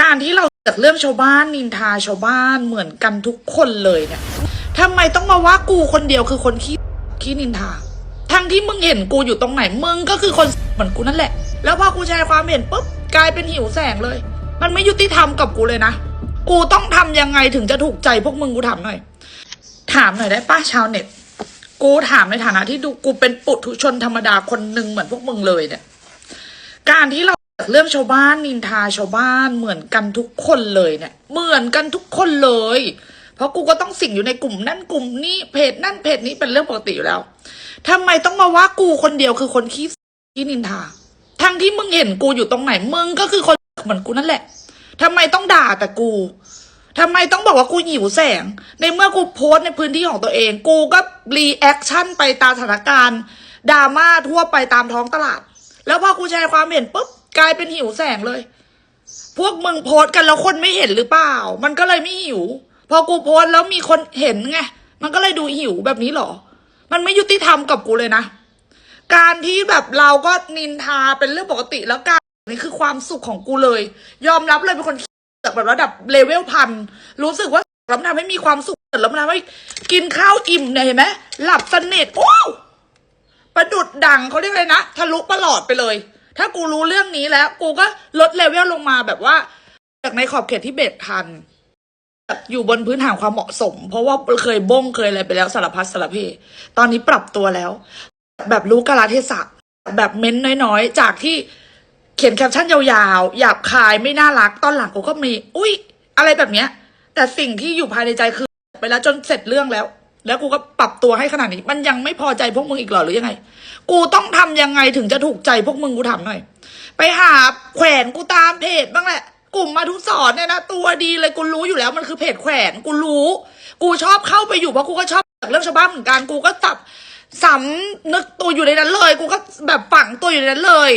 การที่เราจากเรื่องชาวบ้านนินทาชาวบ้านเหมือนกันทุกคนเลยเนี่ยทำไมต้องมาว่ากูคนเดียวคือคนขี้ขี้นินทา ทั้งที่มึงเห็นกูอยู่ตรงไหนมึงก็คือคนเหมือนกูนั่นแหละ แล้วพอกูแชร์ความเห็นปุ๊บกลายเป็นหิวแสงเลย มันไม่ยุติธรรมกับกูเลยนะ กูต้องทำยังไงถึงจะถูกใจพวกมึงกูถามหน่อย ถามหน่อยได้ป้าชาวเน็ต กูถามในฐานะที่ดูกูเป็นปุถุชนธรรมดาคนหนึ่งเหมือนพวกมึงเลยเนี่ย การที่เรา เรื่องชาวบ้านนินทาชาวบ้านเหมือนกันทุกคนเลยเนี่ย เหมือนกันทุกคนเลย เพราะกูก็ต้องสิ่งอยู่ในกลุ่มนั่นกลุ่มนี้เพจนั่นเพจนี้เป็นเรื่องปกติอยู่แล้วทำไมต้องมาว่ากูคนเดียวคือคนขี้ขี้นินทา ทั้งที่มึงเห็นกูอยู่ตรงไหนมึงก็คือคนเหมือนกูนั่นแหละทำไมต้องด่าแต่กูทำไมต้องบอกว่ากูหิวแสง ในเมื่อกูโพสต์ในพื้นที่ของตัวเอง กูก็รีแอคชั่นไปตามสถานการณ์ดราม่าทั่วไปตามท้องตลาด แล้วพอกูแชร์ความเห็นปุ๊บ กลายเป็นหิวแสงเลย พวกมึงโพสกันแล้วคนไม่เห็นหรือเปล่า มันก็เลยไม่หิว พอกูโพสแล้วมีคนเห็นไง มันก็เลยดูหิวแบบนี้เหรอ มันไม่ยุติธรรมกับกูเลยนะ การที่แบบเราก็นินทาเป็นเรื่องปกติแล้วการนี่คือความสุขของกูเลย ยอมรับเลยเป็นคนแบบระดับเลเวลพันรู้สึกว่าแล้วมันทำให้มีความสุขแล้วมันทำให้กินข้าวอิ่มเนี่ยเห็นไหมหลับสนิทโอ้ประดุดดังเขาเรียกอะไรนะทะลุประหลอดไปเลย ถ้ากูรู้เรื่องนี้แล้ว กูก็ลดเลเวลลงมาแบบว่า จากในขอบเขตที่เบสทันอยู่บนพื้นฐานความเหมาะสม เพราะว่าเคยบ้งเคยอะไรไปแล้วสารพัดสารเพตอนนี้ปรับตัวแล้ว แบบรู้กาลเทศะแบบเม้นน้อยๆ จากที่เขียนแคปชั่นยาวๆหยาบคายไม่น่ารักตอนหลังกูก็มี อุ้ยอะไรแบบเนี้ย แต่สิ่งที่อยู่ภายในใจคือไปแล้วจนเสร็จเรื่องแล้ว แล้วกูก็ปรับตัวให้ขนาดนี้ มันยังไม่พอใจพวกมึงอีกเหรอหรือยังไง กูต้องทำยังไงถึงจะถูกใจพวกมึงกูถามหน่อย ไปหาแขวนกูตามเพจบ้างแหละ กลุ่มมาทุสอนเนี่ยนะตัวดีเลยกูรู้อยู่แล้วมันคือเพจแขวนกูรู้ กูชอบเข้าไปอยู่เพราะกูก็ชอบเรื่องชาวบ้านเหมือนกันกูก็สับสำนึกตัวอยู่ในนั้นเลย กูก็แบบฝังตัวอยู่ในนั้นเลย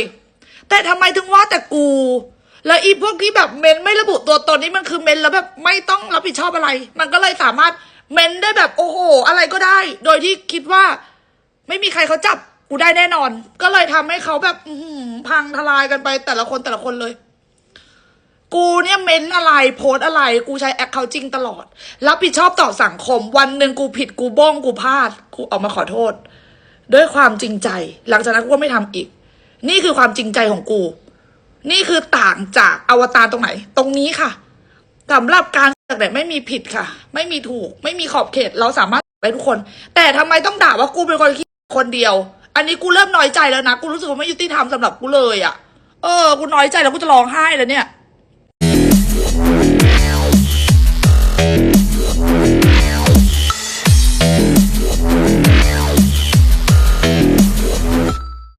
แต่ทำไมถึงว่าแต่กู แล้วอีพวกที่แบบเมนไม่ระบุตัวตนนี่มันคือเมนแล้วแบบไม่ต้องรับผิดชอบอะไร มันก็เลยสามารถ เมนได้แบบโอ้โห อะไรก็ได้ โดยที่คิดว่า ไม่มีใครเขาจับกูได้แน่นอน ก็เลยทำให้เขาแบบอืพังทลายกันไปแต่ละคนแต่ละคนเลย กูเนี่ยเม้นอะไรโพสอะไร กูใช้แอคเคาท์จริงตลอด รับผิดชอบต่อสังคม วันหนึ่งกูผิดกูบ้องกูพลาด กูออกมาขอโทษ ด้วยความจริงใจ หลังจากนั้นกูก็ไม่ทำอีก นี่คือความจริงใจของกู นี่คือต่างจากอวตารตรงไหน ตรงนี้ค่ะสำหรับการ จากไหนไม่มีผิดค่ะ ไม่มีถูก ไม่มีขอบเขต เราสามารถไปทุกคน แต่ทำไมต้องด่าว่ากูเป็นคนขี้คนเดียว อันนี้กูเริ่มน้อยใจแล้วนะกูรู้สึกว่าไม่ยุติธรรมสำหรับกูเลยอะ่ะ เออกูน้อยใจแล้วกูจะร้องไห้แล้วเนี่ย